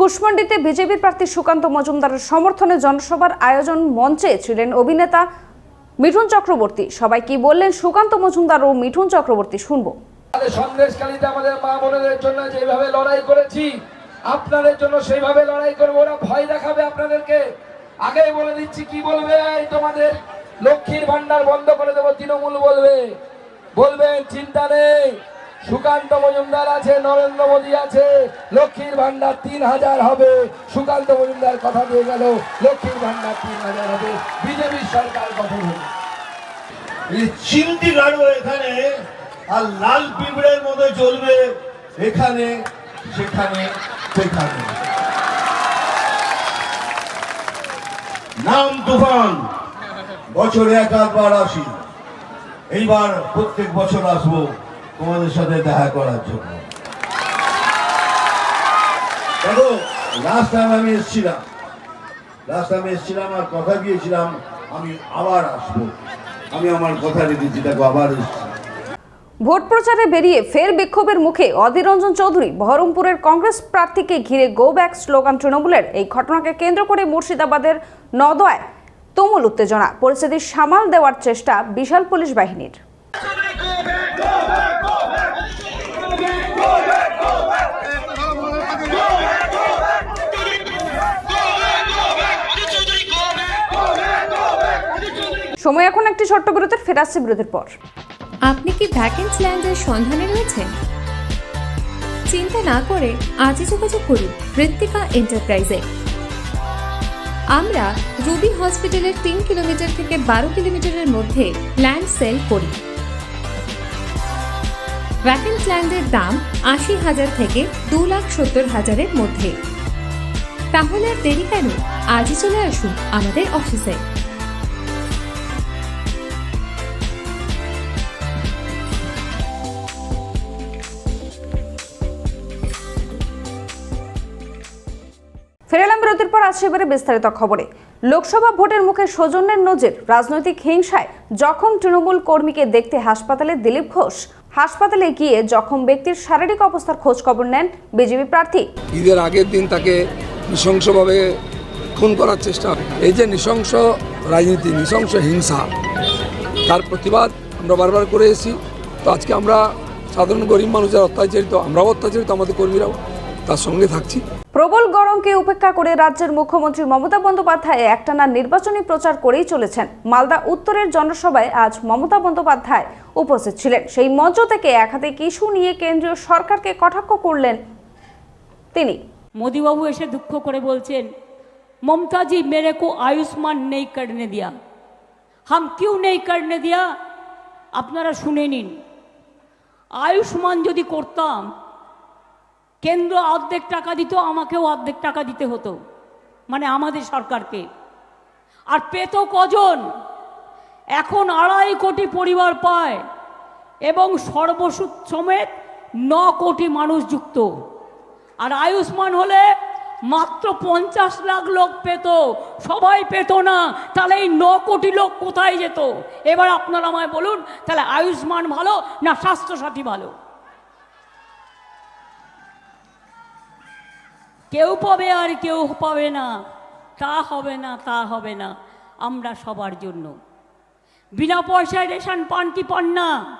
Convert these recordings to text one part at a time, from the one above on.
কুশমন্ডিতে BJP প্রার্থী সুকান্ত মজুমদারের সমর্থনে জনসভার আয়োজন মঞ্চে ছিলেন অভিনেতা মিঠুন চক্রবর্তী। সবাই কি বললেন? সুকান্ত মজুমদার ও মিঠুন চক্রবর্তী শুনব। সন্দেশকালীতে আমাদের মা বোনেদের জন্য যেভাবে লড়াই করেছি, আপনাদের জন্য সেইভাবে লড়াই করব, ওরা ভয় দেখাবে আপনাদেরকে। আগে বলে দিচ্ছি, কি বলবে? তোমাদের লক্ষ্মীর ভান্ডার বন্ধ করে দেবো, তৃণমূল বলবে। বলবেন, চিন্তা নেই। সুকান্ত মজুমদার আছে, নরেন্দ্র মোদী আছে, লক্ষ্মীর ভান্ডার তিন হাজার হবে। সুকান্ত মজুমদার কথা দিয়ে গেল, লক্ষ্মীর ভান্ডার তিন হাজার হবে। বিজেপির সরকার গঠন হবে এখানে, আর লাল পিঁপড়ের মতো চলবে এখানে, সেখানে সেখানে। নাম তুফান, বছরে এক আধবার আসি। এইবার প্রত্যেক বছর আসব। তোমাদের সাথে দেখা করার জন্য। দেখো লাস্ট টাইম আমি এসেছিলাম লাস্ট টাইম এসেছিলাম আর কথা দিয়েছিলাম, আমি আবার আসব। আমি আমার কথা রেখেছি, দেখো, আবার এসেছি। ভোট প্রচারে বেরিয়ে ফের বিক্ষোভের মুখে অধীর রঞ্জন চৌধুরী, বহরমপুরের কংগ্রেস প্রার্থীকে ঘিরে গো ব্যাক স্লোগান তৃণমূলের। এই ঘটনাকে কেন্দ্র করে মুর্শিদাবাদের নদয় তুমুল উত্তেজনা, পরিস্থিতি সামাল দেওয়ার চেষ্টা বিশাল পুলিশ বাহিনীর। সময় এখন একটি ছোট্ট বিরতির ফেরাচ্ছি বিরতির পর। আপনি কি ভ্যাকেন্স ল্যান্ডের সন্ধানে রয়েছেন? চিন্তা না করে আজই যোগাযোগ করুন ঋত্বিকা এন্টারপ্রাইজে আমরা রুবি হসপিটালের তিন কিলোমিটার থেকে বারো কিলোমিটারের মধ্যে ল্যান্ড সেল করি। ভ্যাকেন্স ল্যান্ডের দাম আশি হাজার থেকে দু লাখ সত্তর হাজারের মধ্যে। তাহলে আর দেরি কেন? আজই চলে আসুন আমাদের অফিসে ফিরে এলাম বিরতির পর আসছে এবারে বিস্তারিত খবরে। লোকসভা ভোটের মুখে সৌজন্যের নজির, রাজনৈতিক হিংসায় জখম তৃণমূল কর্মীকে দেখতে হাসপাতালে দিলীপ ঘোষ। হাসপাতালে গিয়ে জখম ব্যক্তির শারীরিক অবস্থার খোঁজ খবর নেন বিজেপি প্রার্থী। ঈদের আগের দিন তাকে নৃশংসভাবে খুন করার চেষ্টা এই যে নৃশংস রাজনীতি, নৃশংস হিংসা, তার প্রতিবাদ আমরা বারবার করে এসেছি। তো আজকে আমরা সাধারণ গরিব মানুষের অত্যাচারিত, আমরাও অত্যাচারিত, আমাদের কর্মীরাও তার সঙ্গে থাকছি। প্রবল গরমকে উপেক্ষা করে রাজ্যের মুখ্যমন্ত্রী মমতা বন্দ্যোপাধ্যায় একটানা নির্বাচনী প্রচার করেই চলেছেন। মালদা উত্তরের জনসভায় আজ মমতা বন্দ্যোপাধ্যায় উপস্থিত ছিলেন। সেই মঞ্চ থেকে হাতে কিছু নিয়ে কেন্দ্রীয় সরকারকে কটাক্ষ করলেন তিনি। মোদীবাবু এসে দুঃখ করে বলছেন, মমতাজি, মেরে কো আয়ুষ্মান নেই কারণে দিয়া। হাম কিউ নেই কারণে দিয়া? আপনারা শুনে নিন। আয়ুষ্মান যদি করতাম কেন্দ্র অর্ধেক টাকা দিত, আমাকেও অর্ধেক টাকা দিতে হতো। মানে আমাদের সরকারকে। আর পেত কজন? এখন আড়াই কোটি পরিবার পায় এবং সর্বসুদ সমেত ন কোটি মানুষ যুক্ত। আর আয়ুষ্মান হলে মাত্র পঞ্চাশ লাখ লোক পেত। সবাই পেত না, তাহলে এই ন কোটি লোক কোথায় যেত? এবার আপনারা আমায় বলুন, তাহলে আয়ুষ্মান ভালো না স্বাস্থ্যসাথী ভালো? কেউ পাবে আর কেউ পাবে না। তা হবে না, তা হবে না। আমরা সবার জন্য। বিনা পয়সায় রেশন পান কি পান না?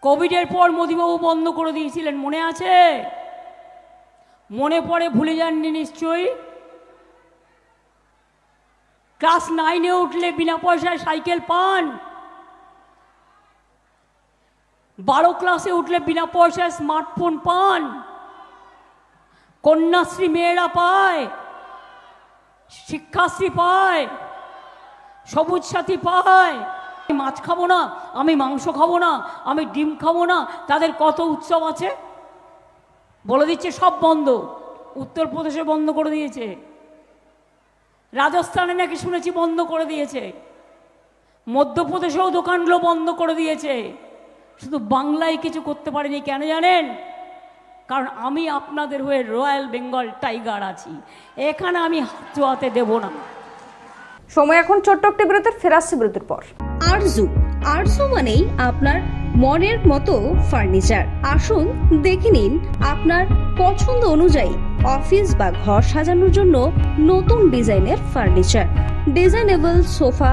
কোভিডের পর মোদিবাবু বন্ধ করে দিয়েছিলেন, মনে আছে? মনে পড়ে ভুলে যাননি নিশ্চয়ই? ক্লাস নাইনে উঠলে বিনা পয়সায় সাইকেল পান? বারো ক্লাসে উঠলে বিনা পয়সায় স্মার্টফোন পান? কন্যাশ্রী মেয়েরা পায়, শিক্ষাশ্রী পায়, সবুজ সাথী পায়। মাছ খাব না, আমি মাংস খাব না, আমি ডিম খাব না, তাদের কত উৎসব আছে? বলে দিচ্ছে, সব বন্ধ। উত্তরপ্রদেশে বন্ধ করে দিয়েছে। রাজস্থানে নাকি শুনেছি বন্ধ করে দিয়েছে। মধ্যপ্রদেশেও দোকানগুলো বন্ধ করে দিয়েছে। শুধু বাংলায় কিছু করতে পারেনি, কেন জানেন? কারণ আমি আপনাদের হয়ে রয়্যাল বেঙ্গল টাইগার আছি। এখানে আমি হাত চোয়াতে দেবো না। সময় এখন ছোট্ট একটি বিরতির ফেরাচ্ছি বিরতির পর। আরজু আরজু মানেই আপনার মনের মতো ফার্নিচার। আসুন দেখে নিন আপনার পছন্দ অনুযায়ী অফিস বা ঘর সাজানোর জন্য নতুন ডিজাইনের ফার্নিচার। ডিজাইনেবল সোফা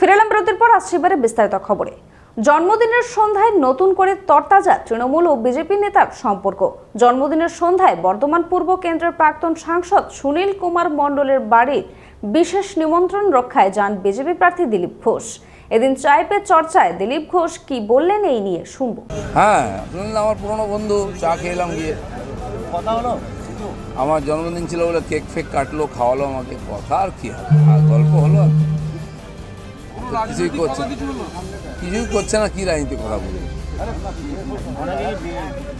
ফিরেলাম পর, আসছে এবারে বিস্তারিত খবরে। জন্মদিনের সন্ধ্যায় নতুন করে তরতাজা তৃণমূল ও বিজেপি নেতার সম্পর্ক। জন্মদিনের সন্ধ্যায় বর্ধমান পূর্ব কেন্দ্রের প্রাক্তন সাংসদ সুনীল কুমার মণ্ডলের বাড়ির বিশেষ নিমন্ত্রণ রক্ষায় যান বিজেপি প্রার্থী দিলীপ ঘোষ। এদিন চায় পে চর্চায় দিলীপ ঘোষ কি বললেন এই নিয়ে শুনব। হ্যাঁ আমার পুরনো বন্ধু চা খেলাম গিয়ে। কথা হলো? আমার জন্মদিন ছিল বলে কেক ফেক কাটলো খাওয়ালো আমাকে কথা আর কি হবে? আর গল্প হলো আর কি? কিছুই করছে কিছুই করছে না কি রাজনীতি কথা বলে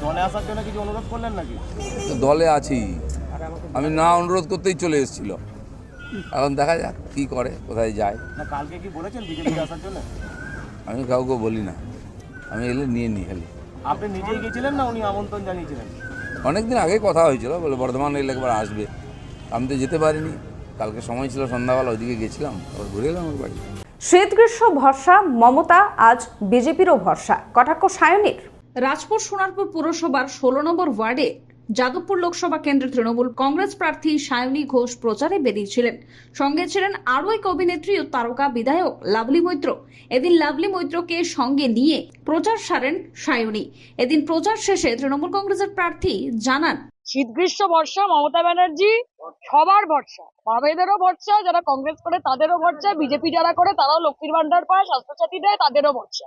দলে আসার জন্য কিছু অনুরোধ করলেন নাকি? তো দলে আছি। আমি না অনুরোধ করতেই চলে এসেছিল। এখন দেখা যাক কি করে কোথায় যায়। না কালকে কি বলেছেন বিজেপিতে আসার জন্য? আমি কাউকে বলি না। আমি এলে নিয়ে নিই খালি। আপনি নিজেই গেছিলেন না উনি আমন্ত্রণ জানিয়েছিলেন? অনেক দিন আগে কথা হয়েছিল বলে বর্ধমান এলে একবার আসবে। আমি তো যেতে পারিনি। কালকে সময় ছিল সন্ধ্যাবেলা ওইদিকে গেছিলাম আবার ঘুরে এলাম আমার বাড়ি। শীত গ্রীষ্ম ভরসা মমতা আজ বিজেপিরও ভরসা। কটাক্ষ সায়নীর? রাজপুর সোনারপুর পুরসভার ষোলো নম্বর ওয়ার্ডে যাদবপুর লোকসভা কেন্দ্রের তৃণমূল কংগ্রেস প্রার্থী সায়নী ঘোষ প্রচারে বেরিয়েছিলেন সঙ্গে ছিলেন আরও এক অভিনেত্রী ও তারকা বিধায়ক লাভলি মৈত্র। এদিন লাভলি মৈত্রকে সঙ্গে নিয়ে প্রচার সারেন সায়নী। এদিন প্রচার শেষে তৃণমূল কংগ্রেসের প্রার্থী জানান শীত গ্রীষ্ম বর্ষা, মমতা ব্যানার্জি, সবার ভরসা। বামেদেরও ভরসা, যারা কংগ্রেস করে তাদেরও ভরসা, বিজেপি যারা করে তারাও লক্ষ্মীর ভান্ডার পায়, স্বাস্থ্যসাথী দেয়, তাদেরও ভরসা।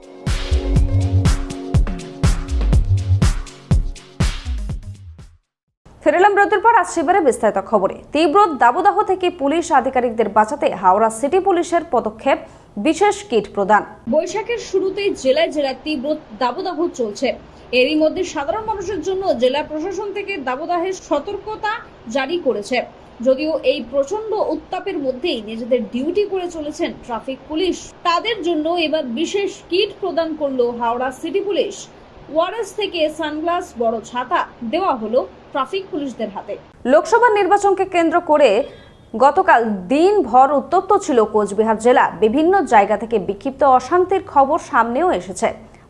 ফেরেলাম বিরতির পর আসছে এবারে বিস্তারিত খবরে। তীব্র দাবদাহ থেকে পুলিশ আধিকারিকদের বাঁচাতে হাওড়া সিটি পুলিশের পদক্ষেপ বিশেষ কিট প্রদান। বৈশাখের শুরুতেই জেলায় জেলায় তীব্র দাবদাহ চলছে। এরই মধ্যে সাধারণ মানুষের জন্য জেলা প্রশাসন থেকে দাবদাহের সতর্কতা জারি করেছে। যদিও এই প্রচণ্ড উত্তাপের মধ্যেই নিজেদের ডিউটি করে চলেছেন ট্রাফিক পুলিশ। তাদের জন্য এবার বিশেষ কিট প্রদান করল হাওড়া সিটি পুলিশ। ওয়ারেস থেকে সানগ্লাস, বড় ছাতা দেওয়া হলো ট্রাফিক পুলিশদের হাতে। লোকসভা নির্বাচনকে কেন্দ্র করে গতকাল দিনভর উত্তপ্ত ছিল কোচবিহার জেলা। বিভিন্ন জায়গা থেকে বিক্ষিপ্ত অশান্তির খবর সামনেও এসেছে।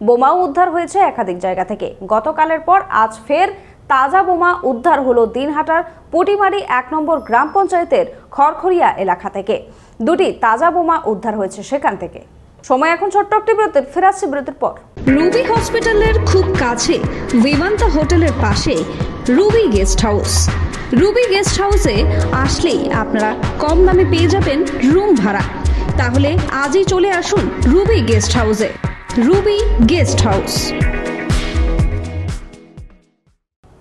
বোমাও উদ্ধার হয়েছে একাধিক জায়গা থেকে। গতকালের পর আজ ফের তাজা বোমা উদ্ধার হলো দিনহাটার পুটিমারি এক নম্বর গ্রাম পঞ্চায়েতের খড়খড়িয়া এলাকা থেকে। দুটি তাজা বোমা উদ্ধার হয়েছে সেখান থেকে। সময় এখন ছোট্ট একটি বিরতির ফেরাচ্ছি বিরতির পর। রুবি হসপিটালের খুব কাছে বিমান্তা হোটেলের পাশে Ruby guest house. Ruby guest হাউসে আসলেই আপনারা কম দামে পেয়ে যাবেন রুম ভাড়া। তাহলে আজই চলে আসুন রুবি গেস্ট হাউসে। Ruby guest house.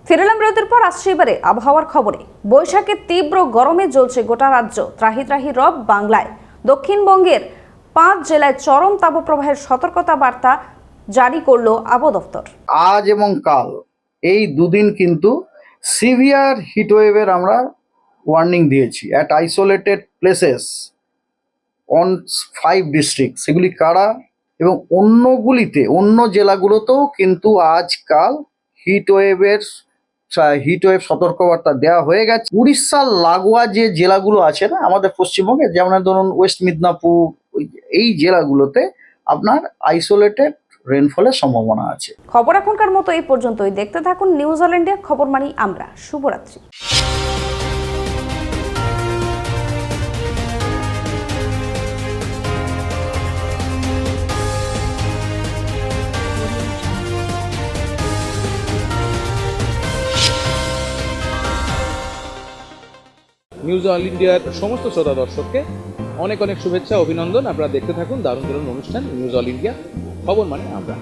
ফিরলাম বিরতির পর আসছে এবারে আবহাওয়ার খবরে। বৈশাখের তীব্র গরমে জ্বলছে গোটা রাজ্য। ত্রাহি ত্রাহি রব বাংলায়। দক্ষিণবঙ্গের পাঁচ জেলায় চরম তাপপ্রবাহের সতর্কতা বার্তা জারি করল আবহাওয়া দফতর। আজ এবং কাল এই দুদিন কিন্তু সিভিয়ার হিটওয়েভের আমরা ওয়ার্নিং দিয়েছি। At isolated places on five district সেগুলি কারা এবং অন্যগুলিতে, অন্য জেলাগুলোতেও কিন্তু আজ কাল হিট ওয়েভের হিট ওয়েভ সতর্কবার্তা দেওয়া হয়ে গেছে। উড়িষ্যার লাগোয়া যে জেলাগুলো আছে না, আমাদের পশ্চিমবঙ্গে, যেমন ধরুন ওয়েস্ট মিদনাপুর এই জেলাগুলোতে আপনার আইসোলেটেড রেনফলের সম্ভাবনা আছে। খবর এখনকার মতো এই পর্যন্তই। দেখতে থাকুন নিউজ অল ইন্ডিয়া খবর মানি আমরা। শুভরাত্রি। নিউজ অল ইন্ডিয়ার সমস্ত শ্রোতা দর্শককে অনেক অনেক শুভেচ্ছা, অভিনন্দন। আপনারা দেখতে থাকুন দারুণ দারুণ অনুষ্ঠান, নিউজ অল ইন্ডিয়া। খবর মানে আমরা।